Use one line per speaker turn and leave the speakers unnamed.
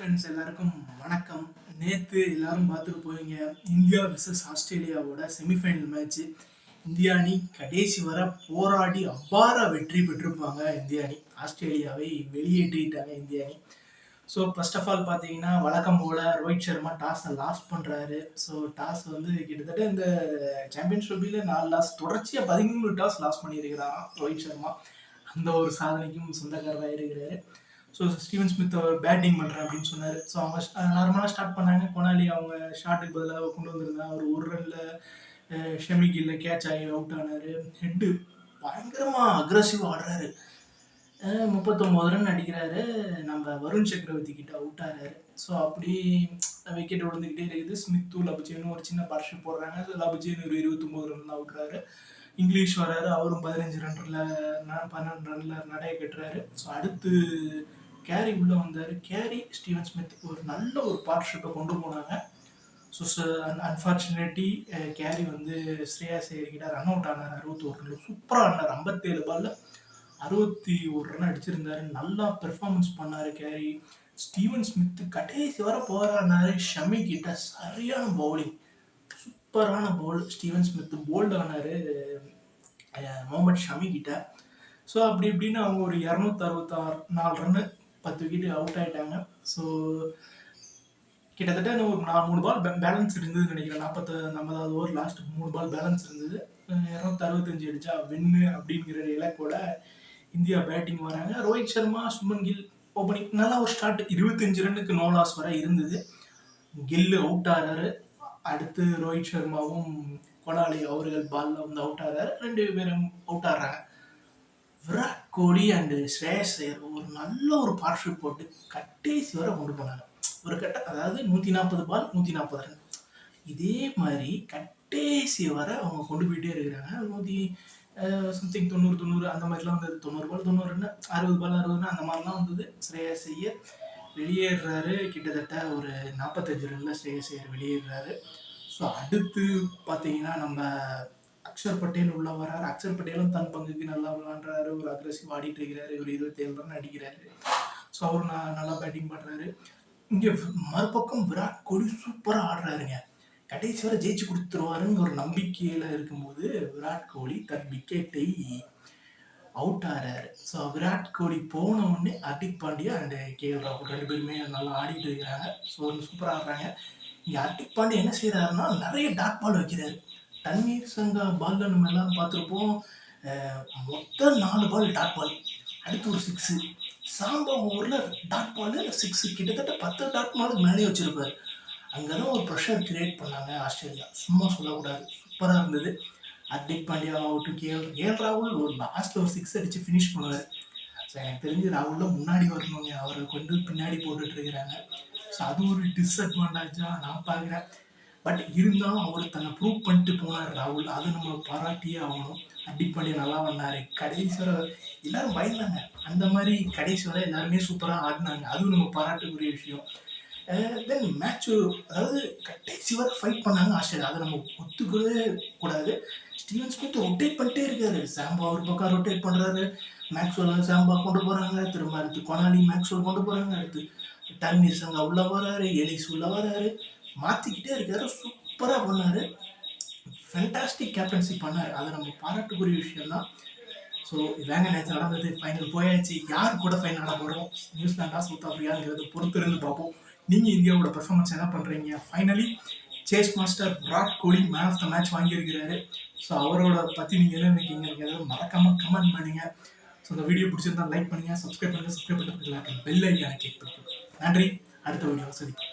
Friends எல்லாருக்கும் வணக்கம். நேற்று எல்லாரும் பார்த்துட்டு போவீங்க இந்தியா விசஸ் ஆஸ்திரேலியாவோட செமிஃபைனல் மேட்ச்சு இந்தியா அணி கடைசி வர போராடி அபார வெற்றி பெற்றிருப்பாங்க இந்திய அணி. ஆஸ்திரேலியாவை வெளியேற்றிட்டாங்க இந்திய அணி. ஸோ ஃபர்ஸ்ட் ஆஃப் ஆல் பார்த்தீங்கன்னா வழக்கம் போல் ரோஹித் சர்மா டாஸை லாஸ் பண்ணுறாரு ஸோ டாஸ் வந்து கிட்டத்தட்ட இந்த சாம்பியன்ஸ் ட்ரோஃபியில் நாலு லாஸ் தொடர்ச்சியாக பதிமூணு டாஸ் லாஸ் பண்ணியிருக்கிறான் ரோஹித் சர்மா. அந்த ஒரு சாதனைக்கும் சொந்தக்காரராக இருக்கிறாரு ஸோ ஸ்டீவன் ஸ்மித் அவர் பேட்டிங் பண்ணுறேன் அப்படின்னு சொன்னார். ஸோ அவங்க நார்மலாக ஸ்டார்ட் பண்ணாங்க. கொனாலி அவங்க ஷாட்டுக்கு பதிலாக கொண்டு வந்திருந்தாங்க அவர் ஒரு ரனில் ஷமிகில்ல கேட்ச் ஆகி அவுட் ஆனார். ஹெட்டு பயங்கரமாக அக்ரஸிவாக ஆடுறாரு. முப்பத்தொம்போது ரன் அடிக்கிறாரு. நம்ம வருண் சக்கரவர்த்தி கிட்ட அவுட் ஆகிறாரு ஸோ அப்படி விக்கெட் விழுந்துக்கிட்டே இருக்குது. ஸ்மித்து லபுஜேன்னு ஒரு சின்ன பார்ஷிப் போடுறாங்க. லபுஜேன்னு ஒரு இருபத்தொம்போது ரன் அவுட்றாரு இங்கிலீஷ் வராது அவரும் பதினஞ்சு ரன்னில் பன்னெண்டு ரனில் நடைய கட்டுறாரு. ஸோ அடுத்து கேரி உள்ளே வந்தார். கேரி ஸ்டீவன் ஸ்மித் ஒரு நல்ல ஒரு பார்ட்னர்ஷிப்பை கொண்டு போனாங்க. ஸோ அன்ஃபார்ச்சுனேட்லி கேரி வந்து ஸ்ரேயா சேரிக்கிட்ட ரன் அவுட் ஆனார். அறுபத்தி ஒரு ரன்ல சூப்பராக ஆனார் ஐம்பத்தேழு பாலில் அறுபத்தி ஒரு ரன் அடிச்சிருந்தாரு. நல்லா பெர்ஃபார்மன்ஸ் பண்ணார் கேரி. ஸ்டீவன் ஸ்மித் கடைசி வர போராடினாரு. ஷமி கிட்ட சரியான பவுலிங் சூப்பரான போல் ஸ்டீவன் ஸ்மித் போல்டு ஆனார் முகமது ஷமி கிட்ட. ஸோ அப்படி இப்படின்னு அவங்க ஒரு இரநூத்தி அறுபத்தாறு நாலு ரன்னு பத்து விக்கெட்டு அவுட் ஆகிட்டாங்க ஸோ கிட்டத்தட்ட ஒரு நான் மூணு பால் பேலன்ஸ் இருந்ததுன்னு நினைக்கிறேன். நாற்பத்த ஐம்பதாவது ஓவர் லாஸ்ட் மூணு பால் பேலன்ஸ் இருந்தது. இரநூத்தி அறுபத்தஞ்சு அடிச்சா வின்னு அப்படிங்கிற இலக்கோட இந்தியா பேட்டிங் வராங்க. ரோஹித் சர்மா சுமன் கில் ஓப்பனிங் நல்லா ஒரு ஸ்டார்ட் இருபத்தஞ்சு ரன்னுக்கு நோ லாஸ் வரை இருந்தது. கில்லு அவுட் ஆகிறாரு அடுத்து ரோஹித் சர்மாவும் கொடாலி அவர்கள் பாலில் வந்து அவுட் ஆகிறாரு ரெண்டு பேரும் அவுட் ஆடுறாங்க விராட் கோலி அண்டு ஸ்ரேயஸ் ஐயர் ஒரு நல்ல ஒரு பார்ட்ஷிப் போட்டு கட்டேசி வரை கொண்டு போனாங்க. ஒரு கட்ட அதாவது நூற்றி நாற்பது பால் நூற்றி நாற்பது ரன் இதே மாதிரி கட்டேசி வரை அவங்க கொண்டு போயிட்டே இருக்கிறாங்க. நூற்றி சம்திங் தொண்ணூறு தொண்ணூறு அந்த மாதிரிலாம் வந்தது. தொண்ணூறு பால் தொண்ணூறு ரன் அறுபது பால் அறுபதுன்னு அந்த மாதிரிலாம் வந்தது. ஸ்ரேயஸ் ஐயர் வெளியேறாரு. கிட்டத்தட்ட ஒரு நாற்பத்தஞ்சு ரன்ல ஸ்ரேயஸ் ஐயர் வெளியேறாரு. ஸோ அடுத்து பார்த்தீங்கன்னா நம்ம அக்ஷர் பட்டேல் உள்ள வராரு. அக்ஷர் பட்டேலும் தன் பங்குக்கு நல்லா விளாண்டுறாரு. ஒரு அக்ரஸிவ் ஆடிட்டு இருக்கிறாரு. ஒரு இருபத்தேழு ரன் அடிக்கிறாரு. ஸோ அவர் நான் நல்லா பேட்டிங் பண்ணுறாரு இங்கே மறுபக்கம் விராட் கோலி சூப்பராக ஆடுறாருங்க. கடைசி வரை ஜெயிச்சு கொடுத்துருவாருன்னு ஒரு நம்பிக்கையில் இருக்கும்போது விராட் கோலி தன் விக்கெட்டை அவுட் ஆகிறாரு ஸோ விராட் கோலி போன உடனே Hardik Pandya and K L ராகுல் ரெண்டு பேருமே நல்லா ஆடிட்டு இருக்கிறாங்க. ஸோ சூப்பராக ஆடுறாங்க. இங்கே ஹர்திக் பாண்டியா என்ன செய்கிறாருன்னா நிறைய டாட் பால் வைக்கிறாரு. தண்ணீர் சங்கா பால்ல நம்ம எல்லாம் பார்த்துருப்போம். மொத்த நாலு பால் டாட் பால் அடுத்து ஒரு சிக்ஸு சாம்பா ஓவரில் டாட் பால் சிக்ஸு கிட்டத்தட்ட பத்து டாட் பாலுக்கு மேலே வச்சுருப்பார். அங்கே தான் ஒரு ப்ரெஷர் கிரியேட் பண்ணாங்க ஆஸ்திரேலியா. சும்மா சொல்லக்கூடாது. சூப்பராக இருந்தது. ஹர்திக் பாண்டியா ஆகட்டும் கேஎல் கேஎல் ராகுல் ஒரு லாஸ்ட்டில் ஒரு சிக்ஸ் அடித்து ஃபினிஷ் பண்ணுவார். ஸோ எனக்கு தெரிஞ்சு ராகுலில் முன்னாடி வரணுங்க அவரை கொண்டு பின்னாடி போட்டுட்டு இருக்கிறாங்க. ஸோ அது ஒரு டிஸ்அட்வான்டேஜாக நான் பார்க்குறேன். பட் இருந்தாலும் அவர் தன்னை ப்ரூவ் பண்ணிட்டு போனார் ராகுல். அதை நம்ம பாராட்டியே ஆகணும். ஹர்திக் பாண்டியா நல்லா வந்தார் கடைசி எல்லோரும் எல்லாரும் பயந்தாங்க. அந்த மாதிரி கடைசி எல்லாருமே சூப்பராக ஆடினாங்க. அதுவும் நம்ம பாராட்டுக்குரிய விஷயம். தென் மேட்ச் அதாவது கடைசி வரை ஃபைட் பண்ணாங்க ஆஸ்திரேலியா அதை நம்ம ஒத்துக்கவே கூடாது. ஸ்டீவன் ஸ்மித் ரொட்டேட் பண்ணிட்டே இருக்காரு. சாம்பா ஒரு பக்கம் ரொட்டேட் பண்ணுறாரு மேக்ஸ்வெல் சாம்பா கொண்டு போகிறாங்க திரும்ப அடுத்து கொனாலி மேக்ஸ்வெல் கொண்டு போகிறாங்க அடுத்து டர்மீர் அங்கே உள்ளே வராரு. எலிஸ் உள்ளே வராரு. மாற்றிக்கிட்டே இருக்காரு. சூப்பராக பண்ணார். ஃபென்டாஸ்டிக் கேப்டன்சி பண்ணார். அதை நம்ம பாராட்டுக்குரிய விஷயம் தான் ஸோ இதாங்க நேற்று நடந்தது. ஃபைனல் போயாச்சு. யார் கூட ஃபைனல் ஆட போகிறோம் நியூசிலாண்டா சவுத் ஆஃப்ரிக்காங்கிறது பொறுத்திருந்து பார்ப்போம். நீங்கள் இந்தியாவோட பெர்ஃபார்மன்ஸ் என்ன பண்ணுறீங்க finally chase master Virat Kohli man of the match வாங்கியிருக்கிறாரு. So அவரோட பற்றி நீங்கள் என்ன நினைக்கிறீங்க? எதாவது மறக்காமல் கமெண்ட் பண்ணுங்கள் ஸோ இந்த வீடியோ பிடிச்சிருந்தா லைக் பண்ணுங்கள் சப்ஸ்கிரைப் பண்ணுங்கள் சப்ஸ்கிரைப் பண்ணுறதுக்கு பெல் ஐக்கான கிளிக் பண்ணுங்கள் நன்றி. அடுத்த வீடியோ சந்திப்போம்.